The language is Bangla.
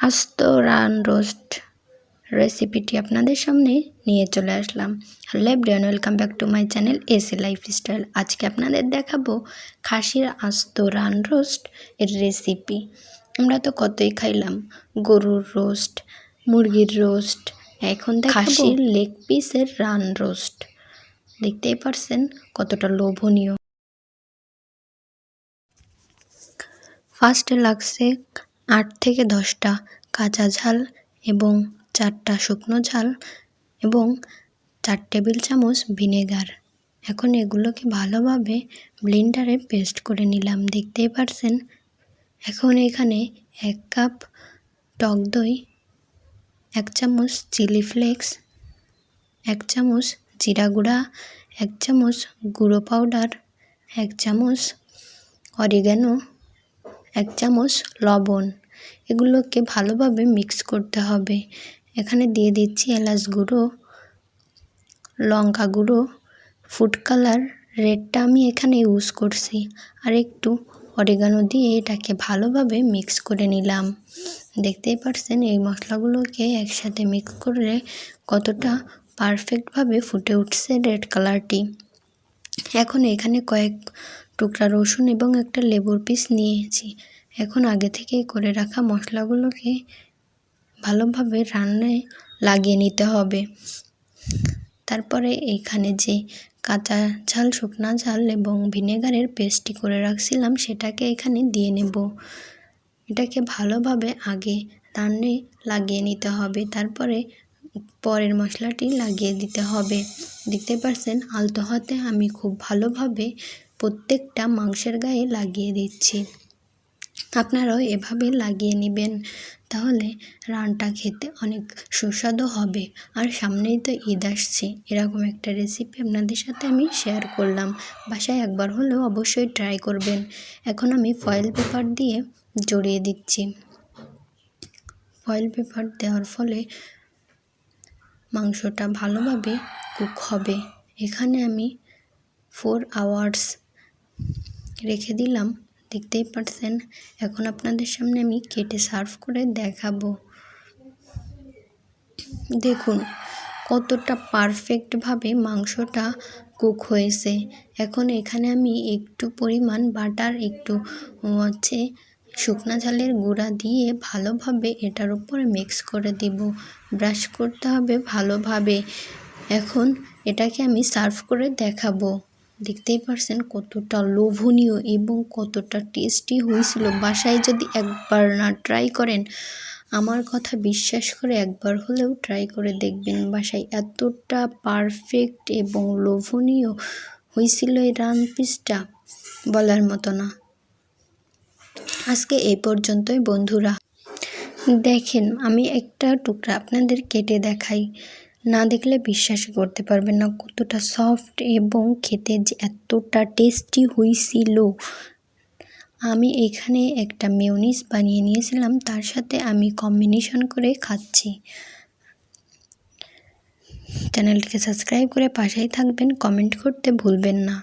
আস্ত রান রোস্ট রেসিপিটি আপনাদের সামনে নিয়ে চলে আসলাম। Hello everyone welcome back to my channel AC lifestyle আজকে আপনাদের দেখাবো খাসির আস্ত রান রোস্ট এর রেসিপি। আমরা তো কতই খাইলাম গরুর রোস্ট মুরগির রোস্ট এখন খাসির লেগ পিসের রান রোস্ট। দেখতেই পারছেন কতটা লোভনীয়। ফার্স্টে লাগছে আট থেকে দশটা কাঁচা ঝাল এবং চারটা শুকনো ঝাল এবং চার টেবিল চামচ ভিনেগার। এখন এগুলোকে ভালোভাবে ব্লেন্ডারে পেস্ট করে নিলাম, দেখতেই পারছেন? এখন এখানে এক কাপ টক দই, এক চামচ চিলি ফ্লেক্স, এক চামচ জিরা গুঁড়া, এক চামচ গুঁড়ো পাউডার, এক চামচ অরিগ্যানো, এক চামচ লবণ। এগুলোকে ভালোভাবে মিক্স করতে হবে। এখানে দিয়ে দিচ্ছি এলাচ গুঁড়ো, লঙ্কা গুঁড়ো ফুড কালার রেডটা আমি এখানে ইউজ করছি। আর একটু অরিগানো দিয়ে এটাকে ভালোভাবে মিক্স করে নিলাম। দেখতেই পারছেন এই মশলাগুলোকে একসাথে মিক্স করলে কতটা পারফেক্টভাবে ফুটে উঠছে রেড কালারটি এখন এখানে কয়েক টুকরা রসুন এবং একটা লেবুর পিস নিয়েছি। এখন আগে থেকে করে রাখা মশলাগুলোকে ভালোভাবে রান্নায় লাগিয়ে নিতে হবে। তারপরে এইখানে যে কাঁচা ঝাল, শুকনা ঝাল এবং ভিনেগারের পেস্টটি করে রাখছিলাম, সেটাকে এখানে দিয়ে নেব। এটাকে ভালোভাবে আগে রান্নে লাগিয়ে নিতে হবে। তারপরে পরের মশলাটি লাগিয়ে দিতে হবে। দেখতে পাচ্ছেন, আলতো হাতে আমি খুব ভালোভাবে প্রত্যেকটা মাংসের গায়ে লাগিয়ে দিচ্ছি। আপনারাও এভাবে লাগিয়ে নেবেন, তাহলে রানটা খেতে অনেক সুস্বাদু হবে। আর সামনেই তো ঈদ আসছে, এরকম একটা রেসিপি আপনাদের সাথে আমি শেয়ার করলাম। বাসায় একবার হলেও অবশ্যই ট্রাই করবেন। এখন আমি ফয়েল পেপার দিয়ে জড়িয়ে দিচ্ছি। ফয়েল পেপার দেওয়ার ফলে মাংসটা ভালোভাবে কুক হবে। এখানে আমি ফোর আওয়ার্স রেখে দিলাম। দেখতেই পাচ্ছেন এখন আপনাদের সামনে আমি কেটে সার্ভ করে দেখাবো। দেখুন, কতটা পারফেক্টভাবে মাংসটা কুক হয়েছে। এখন এখানে আমি একটু পরিমাণ বাটার, একটু হচ্ছে শুকনা ঝালের গুঁড়া দিয়ে ভালোভাবে এটার উপরে মিক্স করে দিব। ব্রাশ করতে হবে ভালোভাবে। এখন এটাকে আমি সার্ভ করে দেখাবো। দেখতেই পারছেন কতটা লোভনীয় এবং কতটা টেস্টি হয়েছিল। বাসায় যদি একবার না ট্রাই করেন, আমার কথা বিশ্বাস করে একবার হলেও ট্রাই করে দেখবেন বাসায় এতটা পারফেক্ট এবং লোভনীয় হয়েছিল এই রান পিসটা বলার মতো না। আজকে এই পর্যন্তই বন্ধুরা। দেখেন, আমি একটা টুকরা আপনাদের কেটে দেখাই। না দেখলে বিশ্বাস করতে পারবেন না কতটা সফট এবং খেতে যে এতটা টেস্টি হয়েছিল আমি এখানে একটা মেউনিস বানিয়ে নিয়েছিলাম, তার সাথে আমি কম্বিনেশন করে খাচ্ছি। চ্যানেলটিকে সাবস্ক্রাইব করে পাশেই থাকবেন কমেন্ট করতে ভুলবেন না।